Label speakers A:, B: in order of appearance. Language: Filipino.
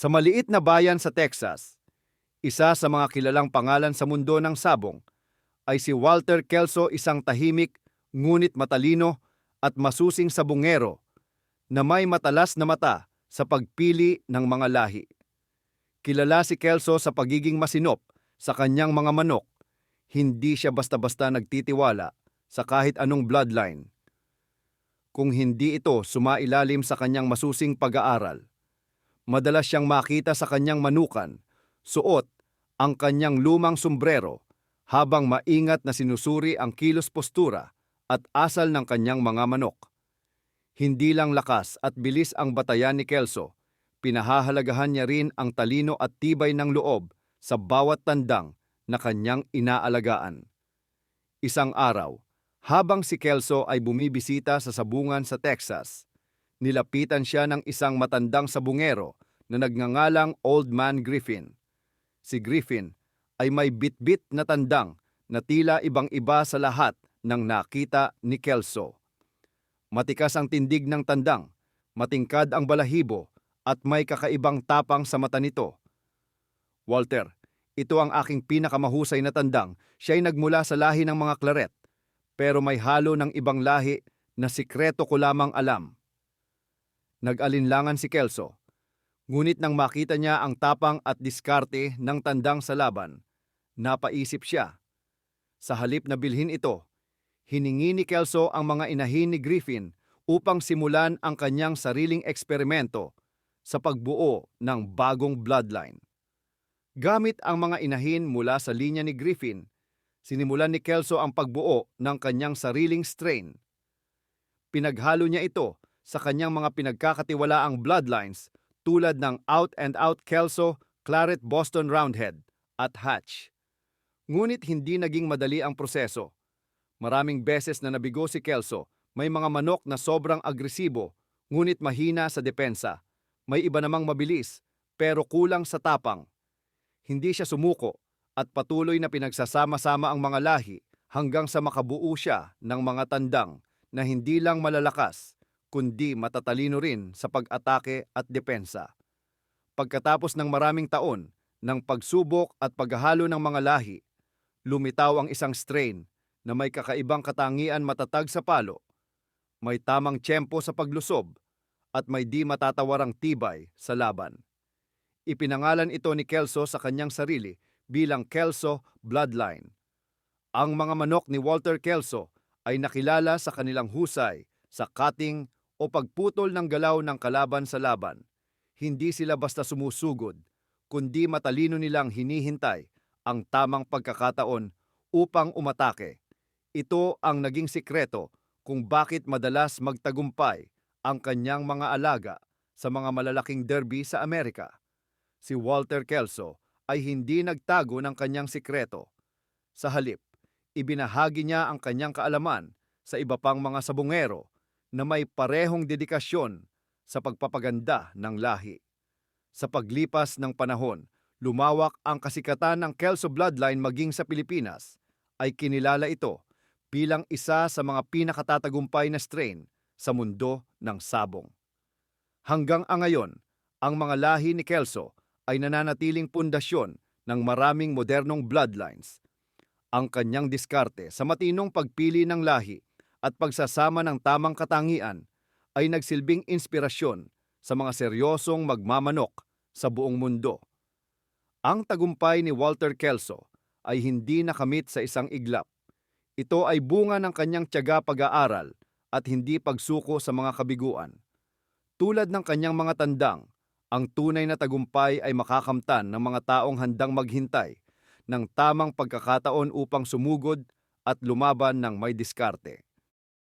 A: Sa maliit na bayan sa Texas, isa sa mga kilalang pangalan sa mundo ng sabong ay si Walter Kelso isang tahimik ngunit matalino at masusing sabungero na may matalas na mata sa pagpili ng mga lahi. Kilala si Kelso sa pagiging masinop sa kanyang mga manok. Hindi siya basta-basta nagtitiwala sa kahit anong bloodline. Kung hindi ito sumailalim sa kanyang masusing pag-aaral. Madalas siyang makita sa kanyang manukan, suot ang kanyang lumang sombrero habang maingat na sinusuri ang kilos postura at asal ng kanyang mga manok. Hindi lang lakas at bilis ang batayan ni Kelso, pinahahalagahan niya rin ang talino at tibay ng loob sa bawat tandang na kanyang inaalagaan. Isang araw, habang si Kelso ay bumibisita sa sabungan sa Texas, nilapitan siya ng isang matandang sabungero na nagngangalang Old Man Griffin. Si Griffin ay may bitbit na tandang na tila ibang-iba sa lahat ng nakita ni Kelso. Matikas ang tindig ng tandang, matingkad ang balahibo, at may kakaibang tapang sa mata nito. Walter, ito ang aking pinakamahusay na tandang. Siya'y nagmula sa lahi ng mga claret, pero may halo ng ibang lahi na sikreto ko lamang alam. Nag-alinlangan si Kelso, ngunit nang makita niya ang tapang at diskarte ng tandang sa laban, napaisip siya. Sa halip na bilhin ito, hiningi ni Kelso ang mga inahin ni Griffin upang simulan ang kanyang sariling eksperimento sa pagbuo ng bagong bloodline. Gamit ang mga inahin mula sa linya ni Griffin, sinimulan ni Kelso ang pagbuo ng kanyang sariling strain. Pinaghalo niya ito sa kanyang mga pinagkakatiwalaang bloodlines tulad ng out-and-out Kelso, Claret Boston Roundhead at Hatch. Ngunit hindi naging madali ang proseso. Maraming beses na nabigo si Kelso, may mga manok na sobrang agresibo ngunit mahina sa depensa. May iba namang mabilis pero kulang sa tapang. Hindi siya sumuko at patuloy na pinagsasama-sama ang mga lahi hanggang sa makabuo siya ng mga tandang na hindi lang malalakas kundi matatalino rin sa pag-atake at depensa. Pagkatapos ng maraming taon ng pagsubok at paghahalo ng mga lahi, lumitaw ang isang strain na may kakaibang katangian matatag sa palo, may tamang tiyempo sa paglusob, at may di matatawarang tibay sa laban. Ipinangalan ito ni Kelso sa kanyang sarili bilang Kelso Bloodline. Ang mga manok ni Walter Kelso ay nakilala sa kanilang husay sa cutting o pagputol ng galaw ng kalaban sa laban. Hindi sila basta sumusugod, kundi matalino nilang hinihintay ang tamang pagkakataon upang umatake. Ito ang naging sikreto kung bakit madalas magtagumpay ang kanyang mga alaga sa mga malalaking derby sa Amerika. Si Walter Kelso ay hindi nagtago ng kanyang sikreto. Sa halip, ibinahagi niya ang kanyang kaalaman sa iba pang mga sabungero na may parehong dedikasyon sa pagpapaganda ng lahi. Sa paglipas ng panahon, lumawak ang kasikatan ng Kelso bloodline maging sa Pilipinas ay kinilala ito bilang isa sa mga pinakatatagumpay na strain sa mundo ng sabong. Hanggang ang ngayon, ang mga lahi ni Kelso ay nananatiling pundasyon ng maraming modernong bloodlines. Ang kanyang diskarte sa matinong pagpili ng lahi at pagsasama ng tamang katangian ay nagsilbing inspirasyon sa mga seryosong magmamanok sa buong mundo. Ang tagumpay ni Walter Kelso ay hindi nakamit sa isang iglap. Ito ay bunga ng kanyang tiyaga pag-aaral at hindi pagsuko sa mga kabiguan. Tulad ng kanyang mga tandang, ang tunay na tagumpay ay makakamtan ng mga taong handang maghintay ng tamang pagkakataon upang sumugod at lumaban ng may diskarte.